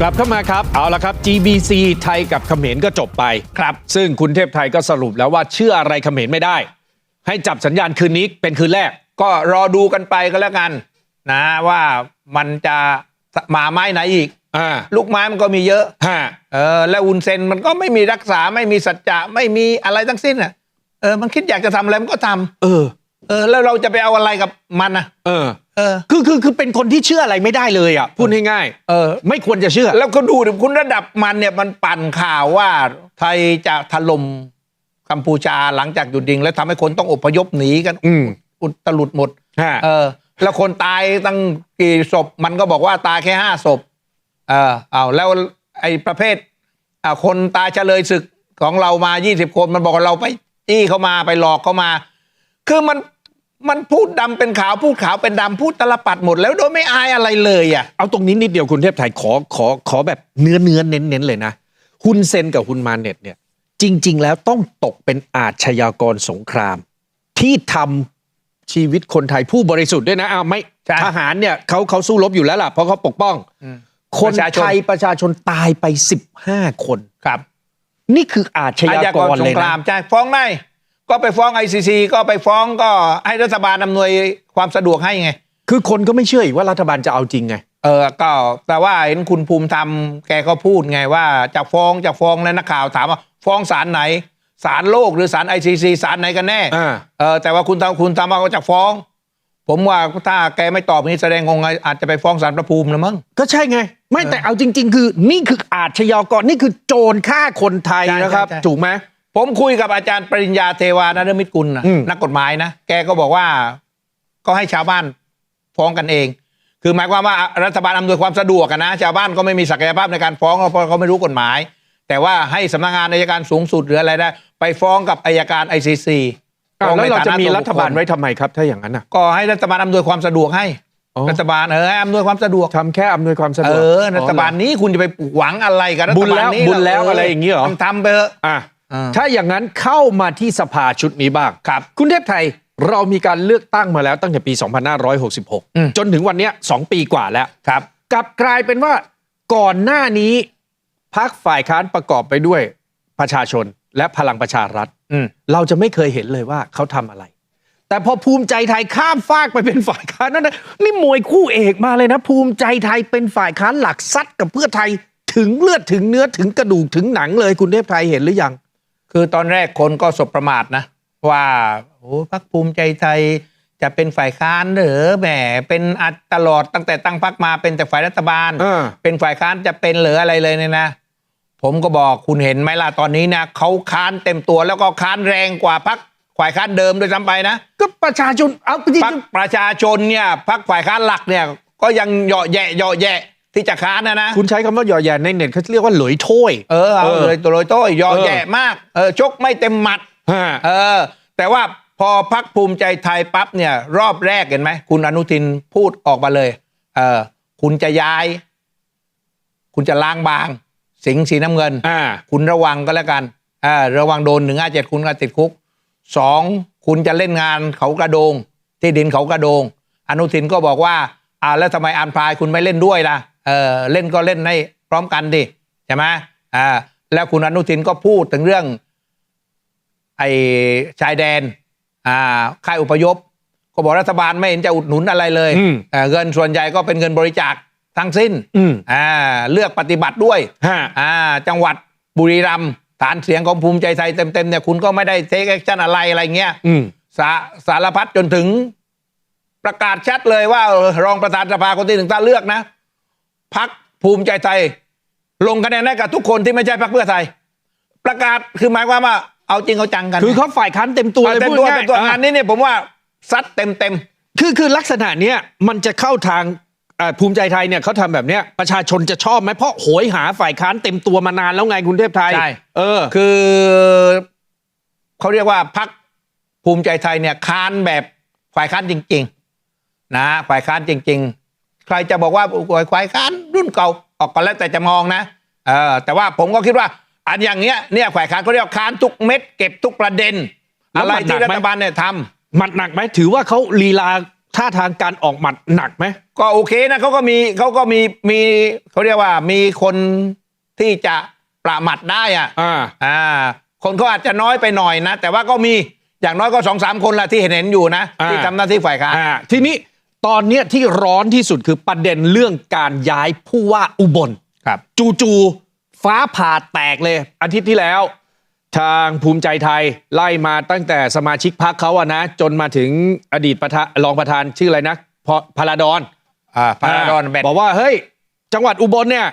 กลับเข้ามาครับ เอาละครับ GBC ไทยกับเขมรก็จบไปครับ ซึ่งคุณเทพไทยก็สรุปแล้วว่าเชื่ออะไรเขมรไม่ได้ ให้จับสัญญาณคืนนี้เป็นคืนแรก ก็รอดูกันไปก็แล้วกัน นะว่ามันจะมาไม้ไหนอีกอ่าลูกไม้มันก็มีเยอะฮะเออแล้วอุนเซนมันก็ไม่มีรักษาไม่มีสัจจะไม่มีอะไรทั้งสิ้นอะเออมันคิดอยากจะทำอะไรมันก็ทำเออ เออ แล้วเราจะไปเอาอะไรกับมันอะ เออ เออ คือคือคือเป็นคนที่เชื่ออะไรไม่ได้เลยอะพูดง่ายเออๆไม่ควรจะเชื่อ แล้วก็ดูดิคุณระดับมันเนี่ยมันปั่นข่าวว่า ไทยจะถล่มกัมพูชาหลังจากหยุดยิง แล้วทำให้คนต้องอพยพหนีกัน อืมอุตลุดหมด ฮะ เออ แล้วคนตายตั้งกี่ศพ มันก็บอกว่าตายแค่ห้าศพ เออเอาแล้วไอ้ประเภทอ่าคนตายเฉลยศึกของเรามา20คน มันบอกว่าเราไปจี้เขามาไปหลอกเขามา คือมัน มันพูดดำเป็นขาวพูดขาวเป็นดำพูดตลปัดหมดแล้วโดยไม่อายอะไรเลยอะเอาตรงนี้นิดเดียวคุณเทพไทยขอขอขอแบบเนื้อเนื้อเน้นเน้นๆเลยนะฮุนเซนกับฮุนมาเน็ตเนี่ยจริง ๆ แล้วต้องตกเป็นอาชญากรสงคราม ที่ทำชีวิตคนไทยผู้บริสุทธิ์ด้วยนะอ้าวไม่ใช่ทหารเนี่ยเขาเขาสู้รบอยู่แล้วล่ะเพราะเขาปกป้องอืมคนประชาชนไทยประชาชนตายไป 15 คนครับ นี่คืออาชอาญาญากกรรสเลงยคนะรามใช่ฟ้องได้ ก็ไปฟ้องไอซีซีก็ไปฟ้องก็ให้รัฐบาลอำนวยความสะดวกให้ไง คือคนก็ไม่เชื่ออีกว่ารัฐบาลจะเอาจริงไง เออก็แต่ว่าเห็นคุณภูมิธรรมแกก็พูดไงว่าจะฟ้องจะฟ้องแล้วนักข่าวถามว่าฟ้องศาลไหนศาลโลกหรือศาลไอซีซีศาลไหนกันแน่อ่า เออแต่ว่าคุณทำคุณทำว่าก็จะฟ้อง ผมว่าถ้าแกไม่ตอบนี้แสดงคงอาจจะไปฟ้องศาลพระภูมินะมั้ง ก็ใช่ไง ไม่แต่เอาจริง ๆ คือนี่คืออาชญากรนี่คือโจรฆ่าคนไทยใช่นะครับ ใช่ใช่ ถูกไหม ผมคุยกับอาจารย์ปริญญาเทวานฤมิตกุลนะอืม นักกฎหมายนะ แกก็บอกว่า ก็ให้ชาวบ้านฟ้องกันเอง คือหมายความว่ารัฐบาลอำนวยความสะดวกอะนะ ชาวบ้านก็ไม่มีศักยภาพในการฟ้องเพราะเขาไม่รู้กฎหมาย แต่ว่าให้สำนักงานอายการสูงสุดหรืออะไรได้ไปฟ้องกับอายการไอซีซีอ้าวแล้วเราจะมีรัฐบาลไว้ทำไมครับ ถ้าอย่างนั้นน่ะ ก็ให้รัฐบาลอำนวยความสะดวกให้ อ๋อ รัฐบาลเออให้อำนวยความสะดวก ทำแค่อำนวยความสะดเอวก อรัฐบาลนี้คุณจะไปหวังอะไรกับรัฐบุญบาแล้ลวนี้บุญแล้วอะไรอย่างนี้เหรอ ทำไปเถอะ อะอ่า ถ้าอย่างนั้นเข้ามาที่สภาชุดนี้บ้างครับ คุณเทพไทยเรามีการเลือกตั้งมาแล้วตั้งแต่ปีอืม2566 จนถึงวันเนี้ยสองปีกว่าแล้วครับกลับกลายเป็นว่าก่อนหน้านี้พักฝ่ายค้านประกอบไปด้วยประชาชนและพลังประชารัฐอืมเราจะไม่เคยเห็นเลยว่าเขาทำอะไร แต่พอภูมิใจไทยข้ามฟากไปเป็นฝ่ายค้านนั่นนะนี่มวยคู่เอกมาเลยนะ ภูมิใจไทยเป็นฝ่ายค้านหลักซัดกับเพื่อไทยถึงเลือดถึงเนื้อถึงกระดูกถึงหนังเลยคุณเทพไทยเห็นหรือยัง คือตอนแรกคนก็สบประมาทนะ ว่าโอ้พักภูมิใจไทยจะเป็นฝ่ายค้านเหรือแหมเป็นอัดตลอดตั้งแต่ตั้งพักมาเป็นแต่ฝ่ายรัฐบาลเออเป็นฝ่ายค้านจะเป็นเหรืออะไรเลยเนี่ยนะ ผมก็บอกคุณเห็นไหมล่ะตอนนี้นะเขาค้านเต็มตัวแล้วก็ค้านแรงกว่าพักฝ่ายค้านเดิมด้วยซ้ำไปนะก็ประชาชนเอาจริงพักประชาชนเนี่ยพักฝ่ายค้านหลักเนี่ย ก็ยังเหยาะแยะเหยาะแยะ ที่จะค้านนะนะๆคุณใช้คำว่าหย่อแย่ในเน็ตเขาเรียกว่าหลอยถ้วย เออเอาเออเลยตัวโรยโต้ยเหยาะเออแยะมากเออชกไม่เต็มหมัดฮะ เออ แต่ว่าพอพักภูมิใจไทยปั๊บเนี่ย รอบแรกเห็นไหมคุณอนุทินพูดออกมาเลย เออ คุณจะย้าย คุณจะล้างบาง สิงห์สีน้ำเงิน อ่า คุณระวังก็แล้วกันอ่าระวังโดนหนึ่งห้าเจ็ดคุณก็ติดคุกสองคุณจะเล่นงานเขากระโดง ที่ดินเขากระโดง อนุทินก็บอกว่าอ่าแล้วทำไมอันพายคุณไม่เล่นด้วยล่ะ เออเล่นก็เล่นให้พร้อมกันดิใช่ไหมอ่าแล้วคุณอนุทินก็พูดถึงเรื่อง ไอ้ชายแดน อ่าค่ายอพยพก็บอกรัฐบาลไม่เห็นจะอุดหนุนอะไรเลยอืมเอ่อเงินส่วนใหญ่ก็เป็นเงินบริจาคทั้งสิ้นอืมอ่าเลือกปฏิบัติด้วยฮะอ่าจังหวัดบุรีรัมย์ฐานเสียงของภูมิใจไทยเต็มๆเนี่ยคุณก็ไม่ได้เทคแอคชั่นอะไรอะไรเงี้ยอืมสาสารพัดจนถึงประกาศชัดเลยว่าเออรองประธานสภาคนที่หนึ่งถ้าเลือกนะ พักภูมิใจไทย ลงคะแนนให้กับทุกคนที่ไม่ใช่พักเพื่อไทย ประกาศคือหมายความว่าเอาจริงเอาจังกันคือเขาฝ่ายค้านเต็มตัวเอาเลยเต็มพูดตัวง่าเต็ยมตัวๆงานนี้เนี่ยผมว่าซัดเต็มเต็มคือคือลักษณะเนี้ยมันจะเข้าทางเอ่อภูมิใจไทยเนี่ยเขาทำแบบเนี้ยประชาชนจะชอบไหมเพราะโหยหาฝ่ายค้านเต็มตัวมานานแล้วไงคุณเทพไทยใช่เออๆคือเขาเรียกว่าพักภูมิใจไทยเนี่ยค้านแบบฝ่ายค้านจริง ๆ นะฝ่ายค้านจริง ๆ ใครจะบอกว่าฝ่ายค้านรุ่นเก่าออกก็แล้วแต่จะมองนะเออแต่ว่าผมก็คิดว่า อันอย่างเงี้ยเนี่ยฝ่ายค้านเขาเรียกว่าค้านทุกเม็ดเก็บทุกประเด็นแล้วอะไรมันหนัที่กไหมรัฐบาลเนี่ยทำหมัดหนักไหมถือว่าเขาลีลาท่าทางการออกหมัดหนักไหมก็โอเคนะเขาก็มีเขาก็มีมีเขาเรียกว่ามีคนที่จะประมัดได้อะอ่าอ่า คนเขาอาจจะน้อยไปหน่อยนะ แต่ว่าก็มีอย่างน้อยก็สองสามคนละที่เห็นเห็นอยู่นะอ่าที่ทำหน้าที่ฝ่ายค้านอ่าทีนี้ ตอนเนี้ยที่ร้อนที่สุดคือประเด็นเรื่องการย้ายผู้ว่าอุบลครับ จู่ๆฟ้าผ่าแตกเลย อาทิตย์ที่แล้ว ทางภูมิใจไทยไล่มาตั้งแต่สมาชิกพรรคเขาอะนะ จนมาถึงอดีตประธานรองประธานชื่ออะไรนะพพลาดอนอ่าพาราดอนแบบอกว่าเฮ้ย จังหวัดอุบลเนี่ย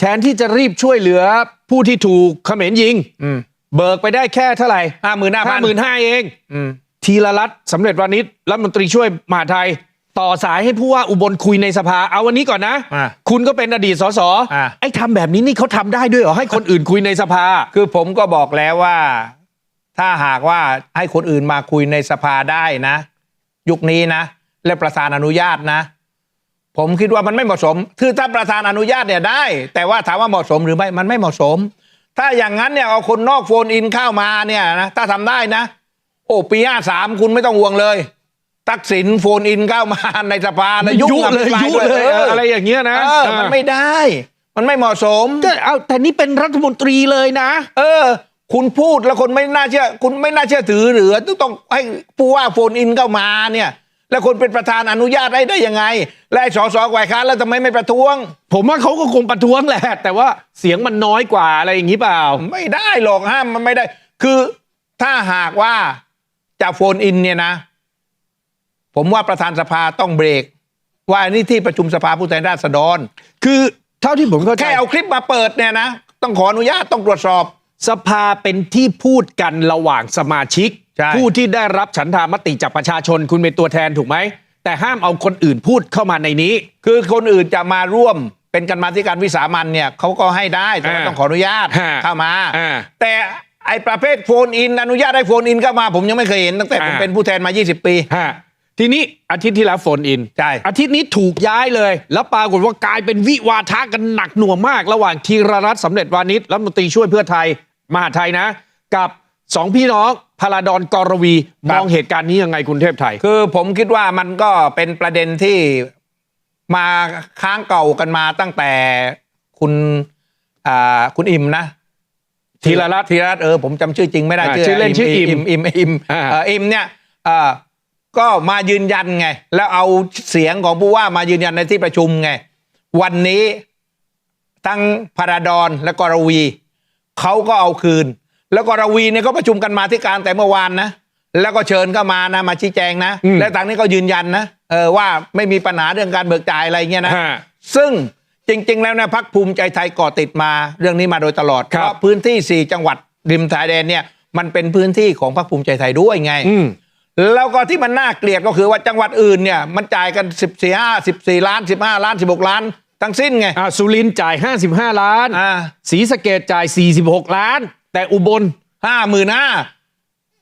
แทนที่จะรีบช่วยเหลือผู้ที่ถูกเขมรยิงอืมเบิกไปได้แค่เท่าไหร่ห้าหมื่นห้าพัห้านหมื่นห้าเองอืมทีละรัฐสำเร็จวานิชรัฐมนตรีช่วยมหาดไทย ต่อสายให้ผู้ว่าอุบลคุยในสภา เอาวันนี้ก่อนนะ อ่าคุณก็เป็นอดีตสสอ่าไอ้ทำแบบนี้นี่เขาทำได้ด้วยเหรอ ให้คนอื่นคุยในสภา คือผมก็บอกแล้วว่า ถ้าหากว่าให้คนอื่นมาคุยในสภาได้นะ ยุคนี้นะ และประธานอนุญาตนะ ผมคิดว่ามันไม่เหมาะสม คือถ้าประธานอนุญาตเนี่ยได้ แต่ว่าถามว่าเหมาะสมหรือไม่มันไม่เหมาะสม ถ้าอย่างนั้นเนี่ยเอาคนนอกโฟนอินเข้ามาเนี่ยนะถ้าทำได้นะ โอ้ปีห้าสามคุณไม่ต้องห่วงเลย ทักษิณโฟนอินเข้ามาในสภาแล้วยุยุ่งเลยอภิปรายุเลยด้วเอออะไรอย่างเงี้ยนะเออมันไม่ได้ มันไม่เหมาะสมก็เอาแต่นี่เป็นรัฐมนตรีเลยนะ เออ คุณพูดแล้วคนไม่น่าเชื่อ คุณไม่น่าเชื่อถือหรือต้องต้องให้ผู้ว่าโฟนอินเข้ามาเนี่ยแล้วคนเป็นประธานอนุญาตได้ได้ยังไง และไอ้สสฝ่ายค้านแล้วทำไมไม่ประท้วง ผมว่าเขาก็คงประท้วงแหละ แต่ว่าเสียงมันน้อยกว่าอะไรอย่างนี้เปล่า ไม่ได้หรอกห้ามมันไม่ได้ คือถ้าหากว่าจะโฟนอินเนี่ยนะ ผมว่าประธานสภาต้องเบรก ว่านี่ที่ประชุมสภาผู้แทนราษฎร คือเท่าที่ผมเข้าใจแค่เอาคลิปมาเปิดเนี่ยนะต้องขออนุญาตต้องตรวจสอบ สภาเป็นที่พูดกันระหว่างสมาชิกใช่ผู้ที่ได้รับฉันทามติจากประชาชนคุณเป็นตัวแทนถูกไหมแต่ห้ามเอาคนอื่นพูดเข้ามาในนี้ คือคนอื่นจะมาร่วมเป็นกันมาธิการวิสามันเนี่ยเขาก็ให้ได้แต่ว่าอ่าต้องขออนุญาตฮะเข้ามาอ่าแต่ไอ้ประเภทโฟนอินอนุญาตให้โฟนอินเข้ามา ผมยังไม่เคยเห็นตั้งแต่ผมอ่าเป็นผู้แทนมา 20 ปีฮะ ทีนี้อาทิตย์ที่แล้วโฟนอินใช่ อาทิตย์นี้ถูกย้ายเลย แล้วปรากฏว่ากลายเป็นวิวาทะกันหนักหน่วงมาก ระหว่างธีรรัตน์สำเร็จวานิชรัฐมนตรีช่วยเพื่อไทยมหาดไทยนะ กับสองพี่น้องพลาดอนกรวีมองเหตุการณ์นี้ยังไงคุณเทพไทย คือผมคิดว่ามันก็เป็นประเด็นที่มาค้างเก่ากันมาตั้งแต่คุณอ่าคุณอิมนะธีรรัตน์ธีรรัตน์เออผมจำชื่อจริงไม่ได้อ่าชื่อเล่นชื่ออิมอิมอิมอิมอ่าเอ่ออิมเนี่ยเอ่อ ก็มายืนยันไง แล้วเอาเสียงของผู้ว่ามายืนยันในที่ประชุมไง วันนี้ทั้งพาราดอนและกรวีเขาก็เอาคืน แล้วกรวีเนี่ยก็ประชุมกันมาที่การแต่เมื่อวานนะ แล้วก็เชิญเข้ามานะมาชี้แจงนะอืมและทางนี้ก็ยืนยันนะเออว่าไม่มีปัญหาเรื่องการเบิกจ่ายอะไรเงี้ยนะฮะซึ่งจริง ๆ แล้วนะพักภูมิใจไทยก่อติดมาเรื่องนี้มาโดยตลอดครับเพราะพื้นที่ 4 จังหวัดริมชายแดนเนี่ยมันเป็นพื้นที่ของพักภูมิใจไทยด้วยไงอืม แล้วก็ที่มันน่าเกลียดก็คือว่าจังหวัดอื่นเนี่ยมันจ่ายกัน 14 5 14 ล้าน 15 ล้าน 16 ล้าน ทั้งสิ้นไงอ่าสุรินทร์จ่าย 55 ล้านอ่าศรีสะเกดจ่าย 46 ล้าน แต่อุบลห้าหมื่นห้า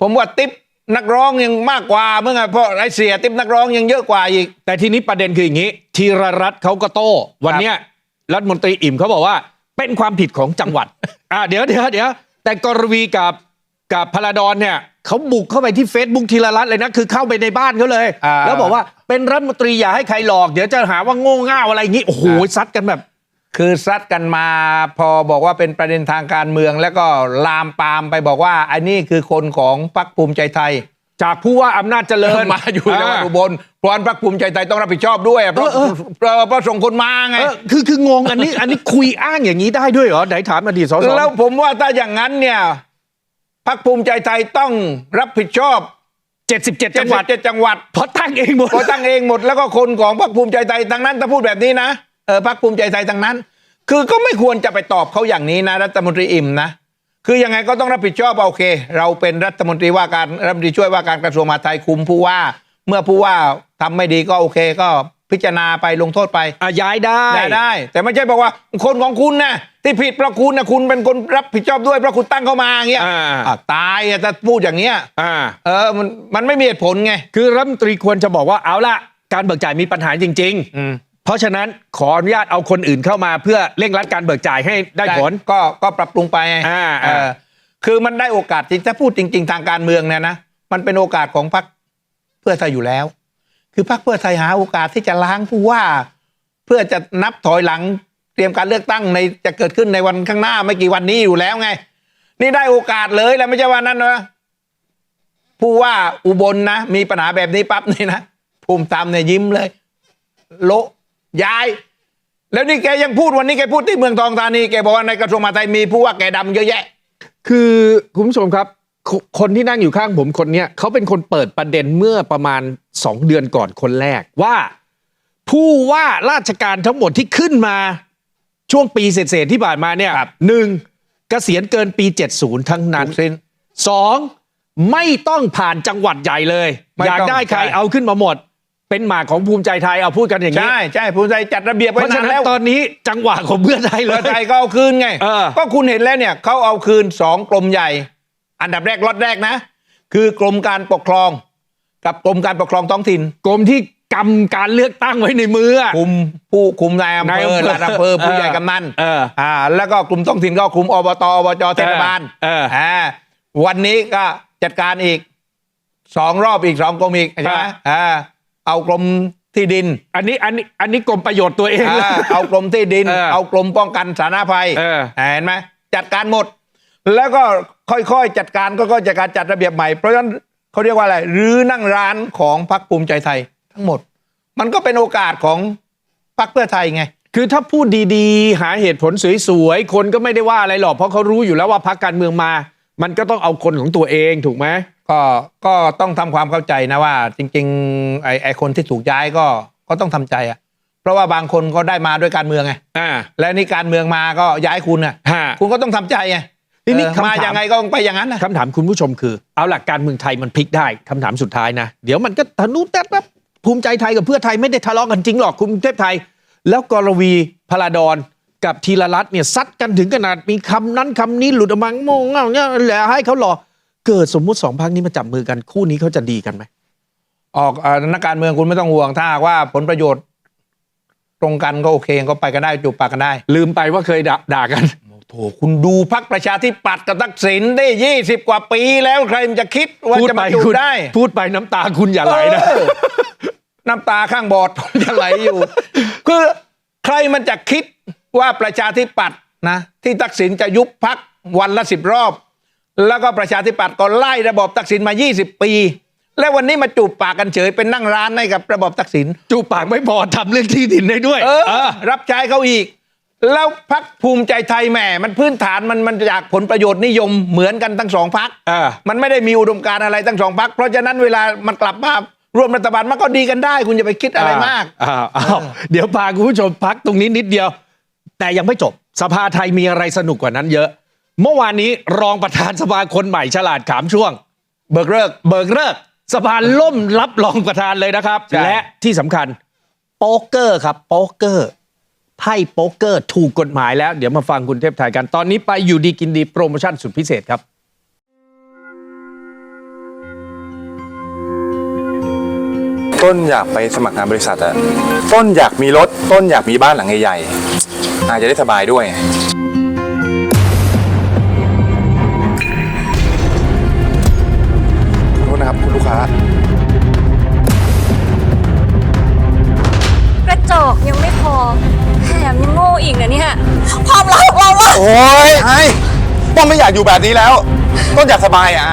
ผมว่าติ๊บนักร้องยังมากกว่าเมื่อไงเพราะไอเสียติ๊บนักร้องยังเยอะกว่าอีก แต่ทีนี้ประเด็นคืออย่างนี้ธีรรัตน์เขาก็โต้วันเนี้ยรัฐมนตรีอิ่มเขาบอกว่าเป็นความผิดของจังหวัด อ่าเดี๋ยวเดี๋ยวเดี๋ยวแต่กรวีกับ กับพลาดอนเนี่ยเขาบุกเข้าไปที่ Facebook ธีรรัตน์เลยนะ คือเข้าไปในบ้านเขาเลย อ่า แล้วบอกว่าเป็นรัฐมนตรีอย่าให้ใครหลอก เดี๋ยวจะหาว่าโง่เง่าอะไรอย่างนี้ โอ้โหซัดกันแบบ คือซัดกันมาพอบอกว่าเป็นประเด็นทางการเมือง แล้วก็ลามปามไปบอกว่าไอ้นี่คือคนของพรรคภูมิใจไทย จากผู้ว่าอำนาจเจริเดิญนมาอยู่จังหวัดอุบลเพราะฉะนั้นพรรคภูมิใจไทยต้องรับผิดชอบด้วยเพราะเออ เพราะเพราะส่งคนมาไง เออคือคืองงอันนี้อันนี้คุยอ้างอย่างนี้ได้ด้วยเหรอไหนถามอดีตสส แล้วผมว่าถ้าอย่างนั้นเนี่ย พรรคภูมิใจไทยต้องรับผิดชอบ77 จังหวัด77จังหวัดเพราะตั้งเองหมดก็ตั้งเองหมดแล้วก็คนของพรรคภูมิใจไทยทั้งนั้นถ้าพูดแบบนี้นะเออพรรคภูมิใจไทยทั้งนั้น คือก็ไม่ควรจะไปตอบเขาอย่างนี้นะรัฐมนตรีอิ่มนะคือยังไงก็ต้องรับผิดชอบโอเค เราเป็นรัฐมนตรีว่าการรัฐมนตรีช่วยว่าการกระทรวงมหาดไทยคุมผู้ว่า เมื่อผู้ว่าทำไม่ดีก็โอเคก็ พิจารณาไปลงโทษไปอะย้ายได้ได้ได้ แต่ไม่ใช่บอกว่าคนของคุณนะที่ผิดเพราะคุณนะคุณเป็นคนรับผิดชอบด้วยเพราะคุณตั้งเข้ามาอย่างเงี้ยอ่าอะตายอะถ้าพูดอย่างเงี้ยอ่าเออมันมันไม่มีเหตุผลไง คือรัฐมนตรีควรจะบอกว่าเอาละการเบิกจ่ายมีปัญหาจริง อืม ๆ เพราะฉะนั้นขออนุญาตเอาคนอื่นเข้ามาเพื่อเร่งรัดการเบิกจ่ายให้ได้ผล ก็ก็ปรับปรุงไปไงอ่าเออคือมันได้โอกาสจริงถ้าพูดจริง ๆ ทางการเมืองเนี่ยนะ มันเป็นโอกาสของพรรคเพื่อไทยอยู่แล้ว คือพรรคเพื่อไทยหาโอกาสที่จะล้างผู้ว่า เพื่อจะนับถอยหลังเตรียมการเลือกตั้งในจะเกิดขึ้นในวันข้างหน้าไม่กี่วันนี้อยู่แล้วไง นี่ได้โอกาสเลยแล้วไม่ใช่ว่านั้นนะผู้ว่าอุบลนะมีปัญหาแบบนี้ปั๊บนี่นะภูมิธรรมเนี่ยยิ้มเลย โละย้าย แล้วนี่แกยังพูดวันนี้แกพูดที่เมืองทองธานีแกบอกว่าในกระทรวงมหาดไทยมีผู้ว่าแกดำเยอะแยะ คือคุณผู้ชมครับ คคนที่นั่งอยู่ข้างผมคนเนี้ยเขาเป็นคนเปิดประเด็นเมื่อประมาณ 2 เดือนก่อนคนแรกว่า ผู้ว่าราชการทั้งหมดที่ขึ้นมาช่วงปีเศษๆที่ผ่านมาเนี่ยครับหนึ่งเกษียณเกินปี 70 ทั้งนั้นถูกสิ้นสองไม่ต้องผ่านจังหวัดใหญ่เลยไม่อยากต้องได้ใครใช่เอาขึ้นมาหมด เป็นหมากของภูมิใจไทยเอาพูดกันอย่างนี้ ใช่ใช่ภูมิใจจัดระเบียบเพไว้ราะฉะนานนั้นแล้วตอนนี้จังหวะของเพื่อไทยเลเพื่อยไทยก็เอาคืนไงเออก็คุณเห็นแล้วเนี่ยเขาเอาคืนสองกรมใหญ่ อันดับแรกล็อตแรกนะ คือกรมการปกครอง กับกรมการปกครองท้องถิ่นกรมที่กำการเลือกตั้งไว้ในมืออะ คุมผู้คุมนายอำนายเภออำเภอระดับอำเภอผู้เออใหญ่กำนันเอออ่า แล้วก็กลุ่มท้องถิ่นก็คุมอบตอบจเทศบาลเออเออวันนี้ก็จัดการอีกสองรอบอีกสองกรมอีกใช่ไหมครับ อ่าเอากรมที่ดินอันนี้อันนี้อันนี้กรมประโยชน์ตัวเองเลย อ่าเอากรมที่ดิน เออเอากรมป้องกันสาธารณภัยเออ เห็นไหมจัดการหมด แล้วก็ ค่อยๆ จัดการก็ก็จัดการจัดระเบียบใหม่ เพราะฉะนั้นเขาเรียกว่าอะไรรื้อนั่งร้านของพรรคภูมิใจไทยทั้งหมด มันก็เป็นโอกาสของพรรคเพื่อไทยไง คือถ้าพูดดีๆ หาเหตุผลสวยๆ คนก็ไม่ได้ว่าอะไรหรอก เพราะเขารู้อยู่แล้วว่าพรรคการเมืองมา มันก็ต้องเอาคนของตัวเองถูกไหมก็ก็ต้องทำความเข้าใจนะว่า จริงๆไอ้ไอ้คนที่ถูกย้ายก็ก็ต้องทำใจอะเพราะว่าบางคนก็ได้มาด้วยการเมืองไงอ่าและนี่การเมืองมาก็ย้ายคุณอะฮะคุณก็ต้องทำใจไง ทีนี้เออคำถามมาอย่างไงก็ต้องไปอย่างนั้นนะคำถามคุณผู้ชมคือ เอาหลักการเมืองไทยมันพลิกได้คำถามสุดท้ายนะ เดี๋ยวมันก็ทะนุแต่แบบภูมิใจไทยกับเพื่อไทยไม่ได้ทะเลาะกันจริงหรอกคุณเทพไทย แล้วกรวีพลาดอนกับธีรรัตน์เนี่ยซัดกันถึงขนาดมีคำนั้นคำนี้หลุดออกมาโมงเงาเนี่ยแหละให้เขารอเกิดสมมุติสองพักนี้มาจับมือกันคู่นี้เขาจะดีกันไหมออกเอ่อนักการเมืองคุณไม่ต้องห่วงถ้าหากว่าผลประโยชน์ตรงกันก็โอเคก็ไปกันได้จูบปากกันได้ ลืมไปว่าเคยด่าด่ากัน โถคุณดูพักประชาธิปัตย์กับทักษิณได้ยี่สิบกว่าปีแล้วใครมันจะคิดว่าพูดจะไปมาจูบคุณได้ พูดไปน้ำตาคุณอย่าไหลนะเออน้ำตาข้างบอดผมจะไหลอยู่ คือใครมันจะคิดว่าประชาธิปัตย์นะที่ทักษิณจะยุบพักวันละสิบรอบ แล้วก็ประชาธิปัตย์ก็ไล่ระบอบทักษิณมา 20 ปี แล้ววันนี้มาจูบปากกันเฉยเป็นนั่งร้านให้กับระบอบทักษิณจูบปากไม่พอทำเรื่องที่ดินได้ด้วย เออ รับใช้เขาอีก แล้วพักภูมิใจไทยแหม่มันพื้นฐานมันมันจากผลประโยชน์นิยมเหมือนกันทั้งสองพักเออมันไม่ได้มีอุดมการณ์อะไรทั้งสองพักเพราะฉะนั้นเวลามันกลับมาร่วมรัฐบาลมันก็ดีกันได้ คุณอย่าไปคิดอะไรมากอ้าวอ้าวเดี๋ยวพาคุณผู้ชมพักตรงนี้นิดเดียว แต่ยังไม่จบสภาไทยมีอะไรสนุกกว่านั้นเยอะ เมื่อวานนี้รองประธานสภาคนใหม่ฉลาดขามช่วง เบิกเลิกเบิกเลิกสภาล่มรับรองประธานเลยนะครับใช่และที่สำคัญโป๊กเกอร์ครับโป๊กเกอร์ ไพ่โป๊กเกอร์ถูกกฎหมายแล้ว เดี๋ยวมาฟังคุณเทพไทยกัน ตอนนี้ไปอยู่ดีกินดีโปรโมชั่นสุดพิเศษครับ ต้นอยากไปสมัครงานบริษัทอะต้นอยากมีรถ ต้นอยากมีบ้านหลังใหญ่ๆอาจจะได้สบายด้วย ความรักของเราอะโอ้ยไอ้ต้นไม่อยากอยู่แบบนี้แล้ว ต้นอยากสบายอะไอ